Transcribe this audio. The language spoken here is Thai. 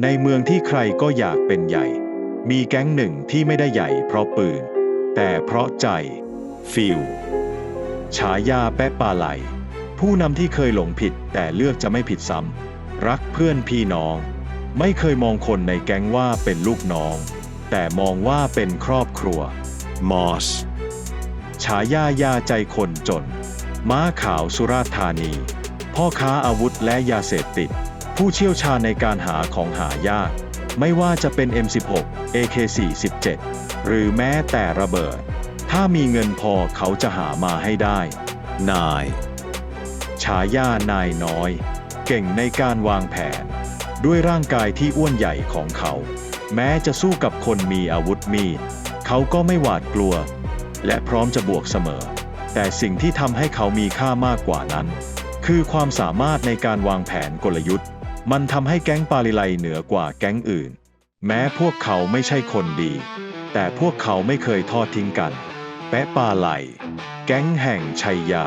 ในเมืองที่ใครก็อยากเป็นใหญ่ มีแก๊งหนึ่งที่ไม่ได้ใหญ่เพราะปืน แต่เพราะใจ ฟิลฉายาแปะปลาไหล ผู้นำที่เคยหลงผิดแต่เลือกจะไม่ผิดซ้ำ รักเพื่อนพี่น้อง ไม่เคยมองคนในแก๊งว่าเป็นลูกน้อง แต่มองว่าเป็นครอบครัว มอส ฉายายาใจคนจน ม้าขาวสุราษฎร์ธานี พ่อค้าอาวุธและยาเสพติด ผู้เชี่ยวชาญในการหาของหายาก ไม่ว่าจะเป็น M16 AK47 หรือแม้แต่ระเบิด ถ้ามีเงินพอเขาจะหามาให้ได้ นาย ฉายานายน้อย เก่งในการวางแผน ด้วยร่างกายที่อ้วนใหญ่ของเขา แม้จะสู้กับคนมีอาวุธมีดเขาก็ไม่หวาดกลัว และพร้อมจะบวกเสมอ แต่สิ่งที่ทำให้เขามีค่ามากกว่านั้น คือความสามารถในการวางแผนกลยุทธ์ มันทำให้แก๊งปาลิไลเหนือกว่าแก๊งอื่น แม้พวกเขาไม่ใช่คนดี แต่พวกเขาไม่เคยทอดทิ้งกัน แปะปาไหล แก๊งแห่งชัยยา